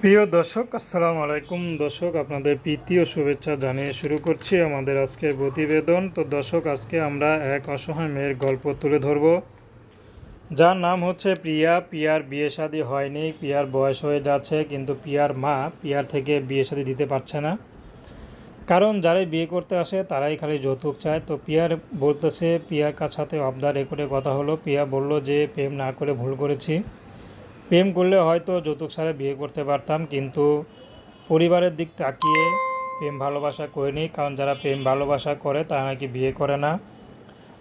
প্রিয় দর্শক, আসসালামু আলাইকুম। দর্শক, আপনাদের প্রীতি ও শুভেচ্ছা জানিয়ে শুরু করছি আমাদের আজকের প্রতিবেদন। তো দর্শক, আজকে আমরা এক অসহায় মেয়ের গল্প তুলে ধরব। যার নাম হচ্ছে প্রিয়া। পিয়ার বিয়ে শাদী হয়নি। পিয়ার বয়স হয়ে যাচ্ছে, কিন্তু পিয়ার মা পিয়ার থেকে বিয়ে শাদী দিতে পারছে না। কারণ যারাই বিয়ে করতে আসে, তারাই খালি যৌতুক চায়। তো পিয়ার বলতেছে পিয়ার কাছ সাথে অবদার রেকর্ডে কথা হলো। পিয়া বলল, যে প্রেম না করে ভুল করেছি। প্রেম করলে হয়তো যৌতুক ছাড়া বিয়ে করতে পারতাম, কিন্তু পরিবারের দিক তাকিয়ে প্রেম ভালোবাসা করিনি, কারণ যারা প্রেম ভালোবাসা করে তারা নাকি বিয়ে করে না।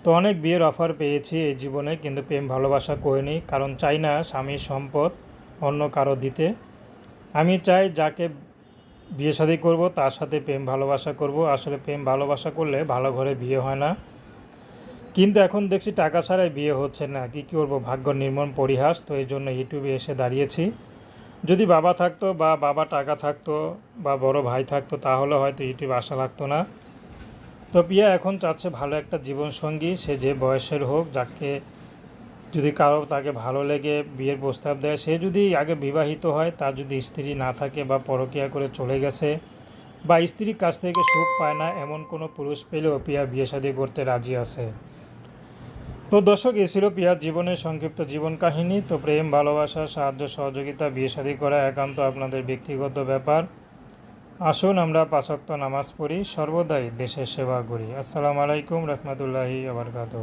তো অনেক বিয়ের অফার পেয়েছি এই জীবনে, কিন্তু প্রেম ভালোবাসা করিনি, কারণ চাই না স্বামীর সম্পদ অন্য কারও দিতে। আমি চাই যাকে বিয়ে শাদী করব, তার সাথে প্রেম ভালোবাসা করব। আসলে প্রেম ভালোবাসা করলে ভালো ঘরে বিয়ে হয় না। কিন্তু এখন দেখছি টাকা ছাড়াই বিয়ে হচ্ছে না। কী করব? ভাগ্য নির্মম পরিহাস, তো এই জন্য ইউটিউবে এসে দাঁড়িয়েছি। যদি বাবা থাকতো বা বাবা টাকা থাকতো বা বড় ভাই থাকতো, তাহলে হয়তো ইউটিউবে আসা লাগতো না। তো পিয়া এখন চাচ্ছে ভালো একটা জীবনসঙ্গী, সে যে বয়সের হোক, যাকে যদি কারও তাকে ভালো লেগে বিয়ের প্রস্তাব দেয়, সে যদি আগে বিবাহিত হয়, তার যদি স্ত্রী না থাকে বা পরকিয়া করে চলে গেছে, বা স্ত্রীর কাছ থেকে সুখ পায় না, এমন কোনো পুরুষ পেলেও পিয়া বিয়ে শাদী করতে রাজি আছে। তো দর্শক, এ ছিল পিয়ার জীবনের সংক্ষিপ্ত জীবন কাহিনী। তো প্রেম, ভালোবাসা, সাহায্য, সহযোগিতা, বিয়ে শাদী করা একান্ত আপনাদের ব্যক্তিগত ব্যাপার। আসুন আমরা পাশক্ত নামাজ পড়ি, সর্বদাই দেশের সেবা করি। আসসালামু আলাইকুম রহমতুল্লাহি আবরকাত